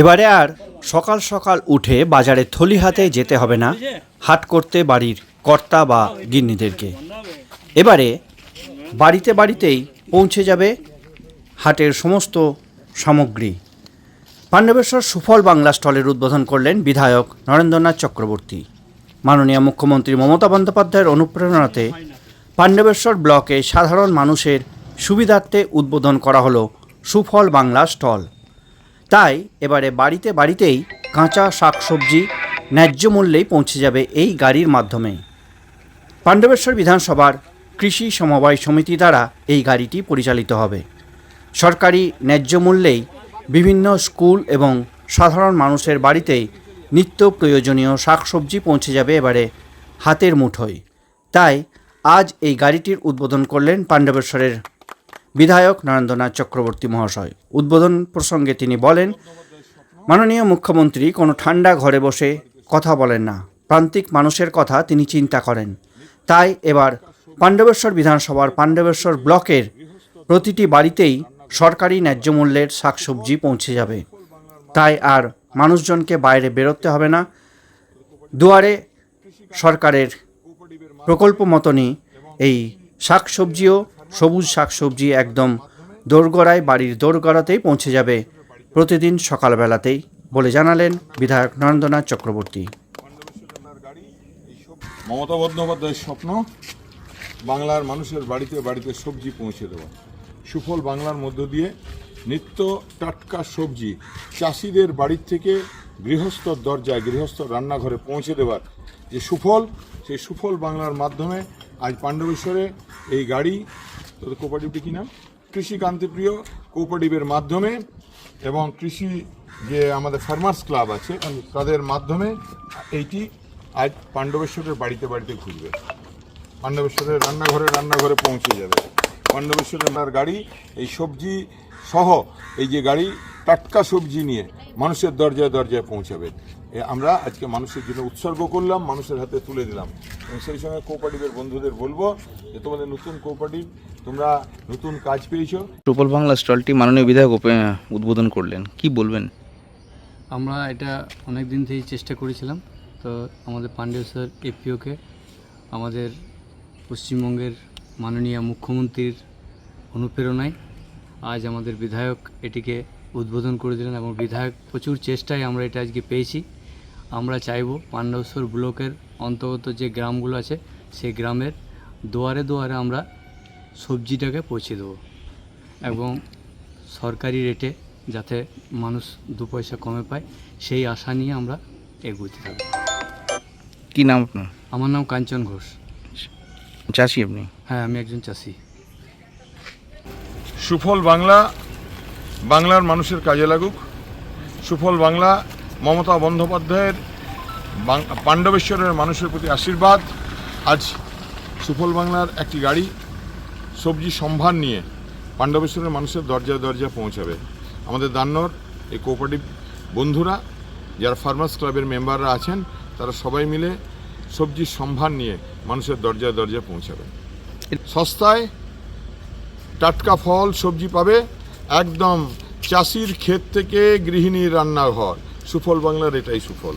এবারে আর সকাল সকাল উঠে বাজারে থলি হাতে যেতে হবে না, হাট করতে বাড়ির কর্তা বা গিন্নিদেরকে। এবারে বাড়িতে বাড়িতেই পৌঁছে যাবে হাটের সমস্ত সামগ্রী। পাণ্ডবেশ্বর সুফল বাংলা স্টলের উদ্বোধন করলেন বিধায়ক নরেন্দ্রনাথ চক্রবর্তী। মাননীয় মুখ্যমন্ত্রী মমতা বন্দ্যোপাধ্যায়ের অনুপ্রেরণাতে পাণ্ডবেশ্বর ব্লকে সাধারণ মানুষের সুবিধার্থে উদ্বোধন করা হলো সুফল বাংলা স্টল। তাই এবারে বাড়িতে বাড়িতেই কাঁচা শাকসবজি ন্যায্য মূল্যেই পৌঁছে যাবে এই গাড়ির মাধ্যমে। পাণ্ডবেশ্বর বিধানসভার কৃষি সমবায় সমিতি দ্বারা এই গাড়িটি পরিচালিত হবে। সরকারি ন্যায্য মূল্যেই বিভিন্ন স্কুল এবং সাধারণ মানুষের বাড়িতেই নিত্য প্রয়োজনীয় শাকসবজি পৌঁছে যাবে এবারে হাতের মুঠোয়। তাই আজ এই গাড়িটির উদ্বোধন করলেন পাণ্ডবেশ্বরের বিধায়ক নরেন্দ্রনাথ চক্রবর্তী মহাশয়। উদ্বোধন প্রসঙ্গে তিনি বলেন, মাননীয় মুখ্যমন্ত্রী কোনো ঠান্ডা ঘরে বসে কথা বলেন না। প্রান্তিক মানুষের কথা তিনি চিন্তা করেন। তাই এবার পাণ্ডবেশ্বর বিধানসভার পাণ্ডবেশ্বর ব্লকের প্রতিটি বাড়িতেই সরকারি ন্যায্য মূল্যের শাকসবজি পৌঁছে যাবে। তাই আর মানুষজনকে বাইরে বেরোতে হবে না। দুয়ারে সরকারের প্রকল্প মতনই এই শাকসবজিও সবুজ শাকসবজি একদম দোরগড়ায় বাড়ির দোরগড়াতেই পৌঁছে যাবে। প্রতিদিন সকালবেলাতেই বলে জানালেন বিধায়ক নরেন্দ্রনাথ চক্রবর্তী। মমতা বন্দ্যোপাধ্যায়ের স্বপ্ন, বাংলার মানুষের বাড়িতে বাড়িতে সবজি পৌঁছে দেওয়া। সুফল বাংলার মধ্য দিয়ে নিত্য টাটকা সবজি চাষিদের বাড়ির থেকে গৃহস্থর দরজায় গৃহস্থ রান্নাঘরে পৌঁছে দেওয়ার যে সুফল, সেই সুফল বাংলার মাধ্যমে আজ পাণ্ডবেশ্বরে এই গাড়ি তোদের কোপারেটিভটি কী নাম? কৃষি কান্তিপ্রিয় কোপারেটিভের মাধ্যমে এবং কৃষি যে আমাদের ফার্মার্স ক্লাব আছে তাদের মাধ্যমে এইটি আজ পাণ্ডবেশ্বরের বাড়িতে বাড়িতে ঘুরবে। পাণ্ডবেশ্বরের রান্নাঘরে রান্নাঘরে পৌঁছে যাবে। পাণ্ডবেশ্বরের রান্নার গাড়ি এই সবজি সহ এই যে গাড়ি টাটকা সবজি নিয়ে মানুষের দরজায় দরজায় পৌঁছাবে। এ আমরা আজকে মানুষের জন্য উৎসর্গ করলাম মানুষের হাতে তুলে দিলাম। এবং সেই সঙ্গে কোঅপারেটিভের বন্ধুদের বলব যে তোমাদের নতুন কোঅপারেটিভ তোমরা নতুন কাজ পেয়েছ। সুফল বাংলা স্টলটি মাননীয় বিধায়ক উদ্বোধন করলেন। কি বলবেন? আমরা এটা অনেক দিন থেকেই চেষ্টা করেছিলাম। তো আমাদের পাণ্ডেয় স্যার এপিওকে আমাদের পশ্চিমবঙ্গের মাননীয় মুখ্যমন্ত্রীর অনুপ্রেরণায় আজ আমাদের বিধায়ক এটিকে উদ্বোধন করে দিলেন এবং বিধায়ক প্রচুর চেষ্টায় আমরা এটা আজকে পেয়েছি। আমরা চাইব পাণ্ডবেশ্বর ব্লকের অন্তর্গত যে গ্রামগুলো আছে সেই গ্রামের দুয়ারে দুয়ারে আমরা সবজিটাকে পৌঁছে দেবো এবং সরকারি রেটে যাতে মানুষ দু পয়সা কমে পায় সেই আশা নিয়ে আমরা এগোতে থাকব। কি নাম আপনার? আমার নাম কাঞ্চন ঘোষ। চাষি আপনি? হ্যাঁ আমি একজন চাষি। সুফল বাংলা বাংলার মানুষের কাজে লাগুক। সুফল বাংলা মমতা বন্দ্যোপাধ্যায়ের বাং- পাণ্ডবেশ্বরের মানুষের প্রতি আশীর্বাদ। আজ সুফল বাংলার একটি গাড়ি সবজি সম্ভার নিয়ে পাণ্ডবেশ্বরের মানুষের দরজায় দরজায় পৌঁছাবে। আমাদের দান্নর এই কোঅপারেটিভ বন্ধুরা যারা ফার্মার্স ক্লাবের মেম্বাররা আছেন তারা সবাই মিলে সবজির সম্ভার নিয়ে মানুষের দরজায় দরজায় পৌঁছাবে। সস্তায় টাটকা ফল, সবজি পাবে। একদম চাষির ক্ষেত থেকে গৃহিণীর রান্নাঘর সুফল বাংলার এটাই সুফল।